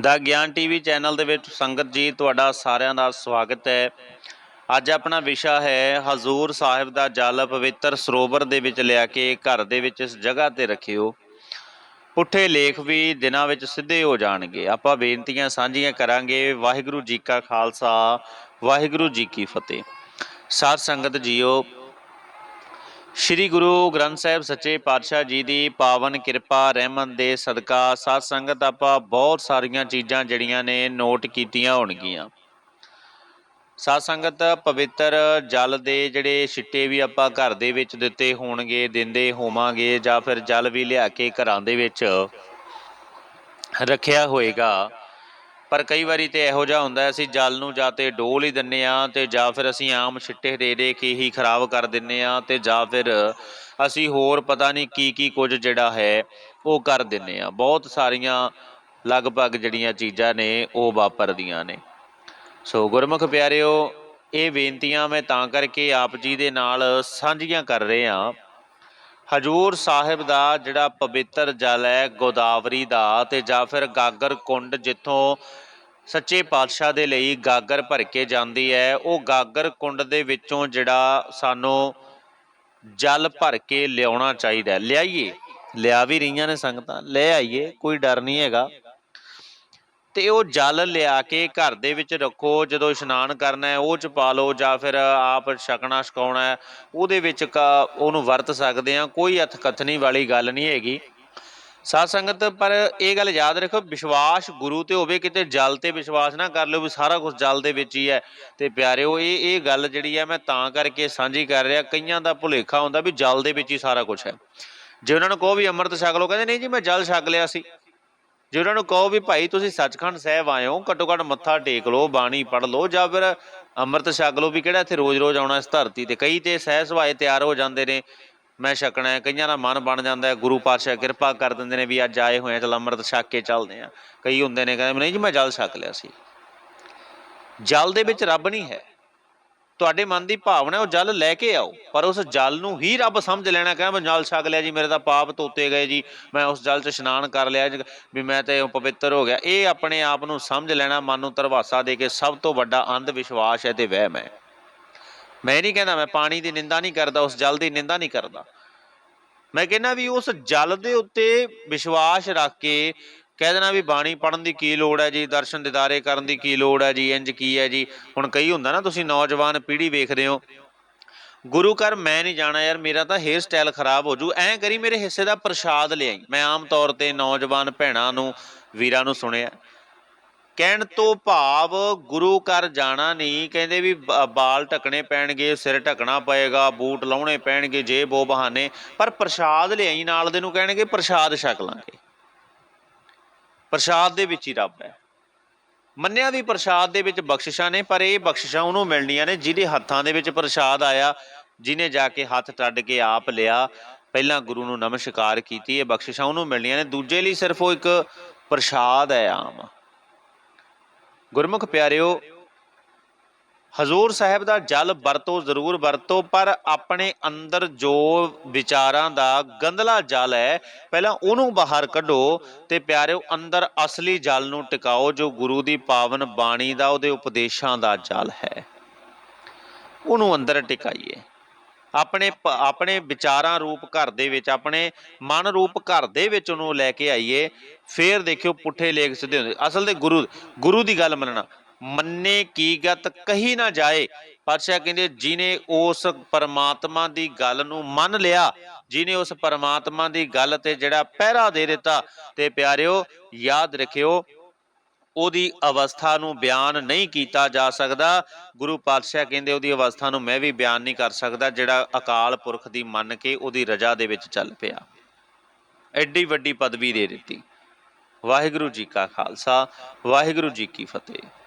ਦਾ ਗਿਆਨ TV channel ਦੇ ਵਿੱਚ। ਸੰਗਤ ਜੀ, ਤੁਹਾਡਾ ਸਾਰਿਆਂ ਦਾ ਸਵਾਗਤ ਹੈ। ਅੱਜ ਆਪਣਾ ਵਿਸ਼ਾ ਹੈ, ਹਜ਼ੂਰ ਸਾਹਿਬ ਦਾ ਜਲ ਪਵਿੱਤਰ ਸਰੋਵਰ ਦੇ ਵਿੱਚ ਲਿਆ ਕੇ ਘਰ ਦੇ ਵਿੱਚ ਇਸ ਜਗ੍ਹਾ ਤੇ ਰੱਖਿਓ। ਪੁੱਠੇ ਲੇਖ ਵੀ ਦਿਨਾਂ ਵਿੱਚ ਸਿੱਧੇ ਹੋ ਜਾਣਗੇ। ਆਪਾਂ ਬੇਨਤੀਆਂ ਸਾਂਝੀਆਂ ਕਰਾਂਗੇ, ਵਾਹਿਗੁਰੂ ਜੀ ਕਾ ਖਾਲਸਾ, ਵਾਹਿਗੁਰੂ ਜੀ ਕੀ ਫਤਿਹ। ਸਾਧ ਸੰਗਤ ਜੀਓ ਸ਼੍ਰੀ ਗੁਰੂ ਗ੍ਰੰਥ ਸਾਹਿਬ ਸੱਚੇ ਪਾਤਸ਼ਾਹ ਜੀ ਦੀ ਪਾਵਨ ਕਿਰਪਾ, ਰਹਿਮਤ ਦੇ ਸਦਕਾ, ਸਾਧ ਸੰਗਤ ਆਪਾਂ ਬਹੁਤ ਸਾਰੀਆਂ ਚੀਜ਼ਾਂ ਜਿਹੜੀਆਂ ਨੇ ਨੋਟ ਕੀਤੀਆਂ ਹੋਣਗੀਆਂ। ਸਾਧ ਸੰਗਤ ਪਵਿੱਤਰ ਜਲ ਦੇ ਜਿਹੜੇ ਛਿੱਟੇ ਵੀ ਆਪਾਂ ਘਰ ਦੇ ਵਿੱਚ ਦਿੱਤੇ ਹੋਣਗੇ, ਦਿੰਦੇ ਹੋਵਾਂਗੇ ਜਾਂ ਫਿਰ ਜਲ ਵੀ ਲਿਆ ਕੇ ਘਰਾਂ ਦੇ ਵਿੱਚ ਰੱਖਿਆ ਹੋਏਗਾ। ਪਰ ਕਈ ਵਾਰੀ ਤੇ ਇਹੋ ਜਿਹਾ ਹੁੰਦਾ ਅਸੀਂ ਜਲ ਨੂੰ ਜਾਂ ਤੇ ਡੋਲ ਹੀ ਦਿੰਨੇ ਆ ਤੇ ਜਾਂ ਫਿਰ ਅਸੀਂ ਆਮ ਛਿੱਟੇ ਦੇ ਦੇ ਕੇ ਹੀ ਖਰਾਬ ਕਰ ਦਿੰਨੇ ਆ ਤੇ ਜਾਂ ਫਿਰ ਅਸੀਂ ਹੋਰ ਪਤਾ ਨਹੀਂ ਕੀ ਕੀ ਕੁਝ ਜਿਹੜਾ ਹੈ ਉਹ ਕਰ ਦਿੰਨੇ ਆ ਬਹੁਤ ਸਾਰੀਆਂ ਲਗਭਗ ਜਿਹੜੀਆਂ ਚੀਜ਼ਾਂ ਨੇ ਉਹ ਵਾਪਰਦੀਆਂ ਨੇ। ਸੋ ਗੁਰਮੁਖ ਪਿਆਰਿਓ, ਇਹ ਬੇਨਤੀਆਂ ਮੈਂ ਤਾਂ ਕਰਕੇ ਆਪ ਜੀ ਦੇ ਨਾਲ ਸਾਂਝੀਆਂ ਕਰ ਰਹੇ ਹਾਂ। ਹਜੂਰ ਸਾਹਿਬ ਦਾ ਜਿਹੜਾ ਪਵਿੱਤਰ ਜਲ ਹੈ, ਗੋਦਾਵਰੀ ਦਾ ਤੇ ਜਾਂ ਫਿਰ ਗਾਗਰ ਕੁੰਡ ਜਿੱਥੋਂ ਸੱਚੇ ਪਾਤਸ਼ਾਹ ਦੇ ਲਈ ਗਾਗਰ ਭਰ ਕੇ ਜਾਂਦੀ ਹੈ, ਉਹ ਗਾਗਰ ਕੁੰਡ ਦੇ ਵਿੱਚੋਂ ਜਿਹੜਾ ਸਾਨੂੰ ਜਲ ਭਰ ਕੇ ਲਿਆਉਣਾ ਚਾਹੀਦਾ ਲਿਆਈਏ। ਲਿਆ ਵੀ ਰਹੀਆਂ ਨੇ ਸੰਗਤਾਂ। ਲੈ ਆਈਏ, ਕੋਈ ਡਰ ਨਹੀਂ ਹੈਗਾ। ਤੇ ਉਹ ਜਲ ਲਿਆ ਕੇ ਘਰ ਦੇ ਵਿੱਚ ਰੱਖੋ, ਜਦੋਂ ਇਸ਼ਨਾਨ ਕਰਨਾ ਹੈ, ਉਹ ਚ ਪਾ ਲਓ ਜਾਂ ਫਿਰ ਆਪ ਛਕਣਾ, ਛਕਾਉਣਾ ਹੈ, ਉਹਦੇ ਵਿੱਚ ਕ- ਉਹਨੂੰ ਵਰਤ ਸਕਦੇ ਆ ਕੋਈ ਅਥਕਥਨੀ ਵਾਲੀ ਗੱਲ ਨਹੀਂ ਹੈਗੀ। ਸਾਧ ਸੰਗਤ, ਪਰ ਇਹ ਗੱਲ ਯਾਦ ਰੱਖੋ, ਵਿਸ਼ਵਾਸ ਗੁਰੂ ਤੇ ਹੋਵੇ, ਕਿਤੇ ਜਲ ਤੇ ਵਿਸ਼ਵਾਸ ਨਾ ਕਰ ਲਿਓ ਵੀ ਸਾਰਾ ਕੁਝ ਜਲ ਦੇ ਵਿੱਚ ਹੀ ਹੈ। ਤੇ ਪਿਆਰਿਓ, ਇਹ ਇਹ ਗੱਲ ਜਿਹੜੀ ਹੈ, ਮੈਂ ਤਾਂ ਕਰਕੇ ਸਾਂਝੀ ਕਰ ਰਿਹਾ, ਕਈਆਂ ਦਾ ਭੁਲੇਖਾ ਹੁੰਦਾ ਵੀ ਜਲ ਦੇ ਵਿੱਚ ਹੀ ਸਾਰਾ ਕੁਝ ਹੈ। ਜੇ ਉਹਨਾਂ ਨੂੰ ਕਹੋ ਵੀ ਅੰਮ੍ਰਿਤ ਛਕ ਲਓ, ਕਹਿੰਦੇ, ਨਹੀਂ ਜੀ, ਮੈਂ ਜਲ ਛਕ ਲਿਆ ਸੀ। ਜੇ ਉਹਨਾਂ ਨੂੰ ਕਹੋ ਵੀ ਭਾਈ ਤੁਸੀਂ ਸੱਚਖੰਡ ਸਾਹਿਬ ਆਏ ਹੋ, ਘੱਟੋ ਘੱਟ ਮੱਥਾ ਟੇਕ ਲਓ, ਬਾਣੀ ਪੜ੍ਹ ਲਓ, ਜਾਂ ਫਿਰ ਅੰਮ੍ਰਿਤ ਛਕ ਲਓ ਵੀ ਕਿਹੜਾ ਇੱਥੇ ਰੋਜ਼-ਰੋਜ਼ ਆਉਣਾ ਇਸ ਧਰਤੀ ਤੇ। ਕਈ ਤੇ ਸਹਿ ਸੁਭਾਏ ਤਿਆਰ ਹੋ ਜਾਂਦੇ ਨੇ। ਮੈਂ ਛਕਣਾ ਕਈਆਂ ਦਾ ਮਨ ਬਣ ਜਾਂਦਾ ਹੈ, ਗੁਰੂ ਪਾਤਸ਼ਾਹ ਕਿਰਪਾ ਕਰ ਦਿੰਦੇ ਨੇ ਵੀ ਅੱਜ ਆਏ ਹੋਏ ਆ, ਚਲ ਅੰਮ੍ਰਿਤ ਛਕ ਕੇ ਚੱਲਦੇ ਆ ਕਈ ਹੁੰਦੇ ਨੇ, ਕਹਿੰਦੇ, ਨਹੀਂ ਜੀ, ਮੈਂ ਜਲ ਛਕ ਲਿਆ ਸੀ। ਜਲ ਦੇ ਵਿੱਚ ਰੱਬ ਨਹੀਂ ਹੈ। ਤੁਹਾਡੇ ਮਨ ਦੀ ਭਾਵਨਾ ਉਹ ਜਲ ਲੈ ਕੇ ਆਓ, ਪਰ ਉਸ ਜਲ ਨੂੰ ਹੀ ਰੱਬ ਸਮਝ ਲੈਣਾ, ਕਹਿੰਦਾ ਮੈਂ ਜਲ ਛਕ ਲਿਆ ਜੀ, ਮੇਰੇ ਤਾਂ ਪਾਪ ਧੋਤੇ ਗਏ ਜੀ, ਮੈਂ ਉਸ ਜਲ 'ਚ ਇਸ਼ਨਾਨ ਕਰ ਲਿਆ ਵੀ ਮੈਂ ਤੇ ਪਵਿੱਤਰ ਹੋ ਗਿਆ। ਇਹ ਆਪਣੇ ਆਪ ਨੂੰ ਸਮਝ ਲੈਣਾ, ਮਨ ਨੂੰ ਧਰਵਾਸਾ ਦੇ ਕੇ ਸਭ ਤੋਂ ਵੱਡਾ ਅੰਧ ਵਿਸ਼ਵਾਸ ਹੈ ਤੇ ਵਹਿਮ ਹੈ। ਮੈਂ ਨਹੀਂ ਕਹਿੰਦਾ ਮੈਂ ਪਾਣੀ ਦੀ ਨਿੰਦਾ ਨਹੀਂ ਕਰਦਾ, ਉਸ ਜਲ ਦੀ ਨਿੰਦਾ ਨਹੀਂ ਕਰਦਾ। ਮੈਂ ਕਹਿੰਦਾ ਵੀ ਉਸ ਜਲ ਦੇ ਉੱਤੇ ਵਿਸ਼ਵਾਸ ਰੱਖ ਕੇ ਕਹਿ ਦੇਣਾ ਵੀ ਬਾਣੀ ਪੜਨ ਦੀ ਕੀ ਲੋੜ ਹੈ ਜੀ, ਦਰਸ਼ਨ ਦਿਦਾਰੇ ਕਰਨ ਦੀ ਕੀ ਲੋੜ ਹੈ ਜੀ ਇੰਜ ਕੀ ਹੈ ਜੀ? ਹੁਣ ਕਈ ਹੁੰਦਾ ਨਾ, ਤੁਸੀਂ ਨੌਜਵਾਨ ਪੀੜ੍ਹੀ ਵੇਖਦੇ ਹੋ। ਗੁਰੂ ਘਰ ਮੈਂ ਨਹੀਂ ਜਾਣਾ ਯਾਰ, ਮੇਰਾ ਤਾਂ ਹੇਅਰ ਸਟਾਈਲ ਖਰਾਬ ਹੋ ਜੂ। ਐਂ ਕਰੀ ਮੇਰੇ ਹਿੱਸੇ ਦਾ ਪ੍ਰਸ਼ਾਦ ਲਿਆਈ। ਮੈਂ ਆਮ ਤੌਰ ਤੇ ਨੌਜਵਾਨ ਭੈਣਾਂ ਨੂੰ, ਵੀਰਾਂ ਨੂੰ ਸੁਣਿਆ। ਕਹਿਣ ਤੋਂ ਭਾਵ ਗੁਰੂ ਘਰ ਜਾਣਾ ਨਹੀਂ, ਕਹਿੰਦੇ ਵੀ ਬ- ਬਾਲ ਢਕਣੇ ਪੈਣਗੇ, ਸਿਰ ਢਕਣਾ ਪਏਗਾ, ਬੂਟ ਲਾਉਣੇ ਪੈਣਗੇ, ਜੇਬ ਉਹ ਬਹਾਨੇ। ਪਰ ਪ੍ਰਸ਼ਾਦ ਲਿਆਈ, ਨਾਲ ਦੇ ਨੂੰ ਕਹਿਣਗੇ ਪ੍ਰਸ਼ਾਦ ਛਕ ਲਾਂਗੇ। ਪ੍ਰਸ਼ਾਦ ਦੇ ਵਿੱਚ ਹੀ ਰੱਬ ਹੈ। ਮੰਨਿਆ ਵੀ ਪ੍ਰਸ਼ਾਦ ਦੇ ਵਿੱਚ ਬਖਸ਼ਿਸ਼ਾਂ ਨੇ, ਪਰ ਇਹ ਬਖਸ਼ਿਸ਼ਾਂ ਉਹਨੂੰ ਮਿਲਣੀਆਂ ਨੇ ਜਿਹਦੇ ਹੱਥਾਂ ਦੇ ਵਿੱਚ ਪ੍ਰਸ਼ਾਦ ਆਇਆ ਜਿਨੇ ਜਾ ਕੇ ਹੱਥ ਟੱਡ ਕੇ ਆਪ ਲਿਆ। ਪਹਿਲਾਂ ਗੁਰੂ ਨੂੰ ਨਮਸਕਾਰ ਕੀਤੀ, ਇਹ ਬਖਸ਼ਿਸ਼ਾਂ ਉਹਨੂੰ ਮਿਲਣੀਆਂ ਨੇ। ਦੂਜੇ ਲਈ ਸਿਰਫ ਉਹ ਇੱਕ ਪ੍ਰਸ਼ਾਦ ਹੈ ਆਮ। ਗੁਰਮੁਖ ਪਿਆਰਿਓ ਹਜ਼ੂਰ ਸਾਹਿਬ ਦਾ ਜਲ ਵਰਤੋ ਜ਼ਰੂਰ ਵਰਤੋ, ਪਰ ਆਪਣੇ ਅੰਦਰ ਜੋ ਵਿਚਾਰਾਂ ਦਾ ਗੰਦਲਾ ਜਲ ਹੈ, ਪਹਿਲਾਂ ਉਹਨੂੰ ਬਾਹਰ ਕੱਢੋ ਤੇ ਪਿਆਰਿਓ ਅੰਦਰ ਅਸਲੀ ਜਲ ਨੂੰ ਟਿਕਾਓ, ਜੋ ਗੁਰੂ ਦੀ ਪਾਵਨ ਬਾਣੀ ਦਾ, ਉਹਦੇ ਉਪਦੇਸ਼ਾਂ ਦਾ ਜਲ ਹੈ। ਉਹਨੂੰ ਅੰਦਰ ਟਿਕਾਈਏ। ਆਪਣੇ ਆਪਣੇ ਵਿਚਾਰਾਂ ਰੂਪ ਘਰ ਦੇ ਵਿੱਚ, ਆਪਣੇ ਮਨ ਰੂਪ ਘਰ ਦੇ ਵਿੱਚ ਉਹਨੂੰ ਲੈ ਕੇ ਆਈਏ। ਫੇਰ ਦੇਖਿਓ ਪੁੱਠੇ ਲੇਖ ਸਿੱਧੇ ਹੁੰਦੇ। ਅਸਲ ਤੇ ਗੁਰੂ ਗੁਰੂ ਦੀ ਗੱਲ ਮੰਨਣਾ। ਮੰਨੇ ਕੀ ਗਤ ਕਹੀ ਨਾ ਜਾਏ। ਪਾਤਸ਼ਾਹ ਕਹਿੰਦੇ ਜਿਨੇ ਉਸ ਪਰਮਾਤਮਾ ਦੀ ਗੱਲ ਨੂੰ ਮੰਨ ਲਿਆ ਜਿਨੇ ਉਸ ਪਰਮਾਤਮਾ ਦੀ ਗੱਲ ਤੇ ਜਿਹੜਾ ਪਹਿਰਾ ਦੇ ਦਿੱਤਾ ਤੇ ਪਿਆਰਿਓ, ਯਾਦ ਰੱਖਿਓ, ਉਹਦੀ ਅਵਸਥਾ ਨੂੰ ਬਿਆਨ ਨਹੀਂ ਕੀਤਾ ਜਾ ਸਕਦਾ। ਗੁਰੂ ਪਾਤਸ਼ਾਹ ਕਹਿੰਦੇ, ਉਹਦੀ ਅਵਸਥਾ ਨੂੰ ਮੈਂ ਵੀ ਬਿਆਨ ਨਹੀਂ ਕਰ ਸਕਦਾ, ਜਿਹੜਾ ਅਕਾਲ ਪੁਰਖ ਦੀ ਮੰਨ ਕੇ ਉਹਦੀ ਰਜਾ ਦੇ ਵਿੱਚ ਚੱਲ ਪਿਆ। ਐਡੀ ਵੱਡੀ ਪਦਵੀ ਦੇ ਦਿੱਤੀ। ਵਾਹਿਗੁਰੂ ਜੀ ਕਾ ਖਾਲਸਾ, ਵਾਹਿਗੁਰੂ ਜੀ ਕੀ ਫਤਿਹ।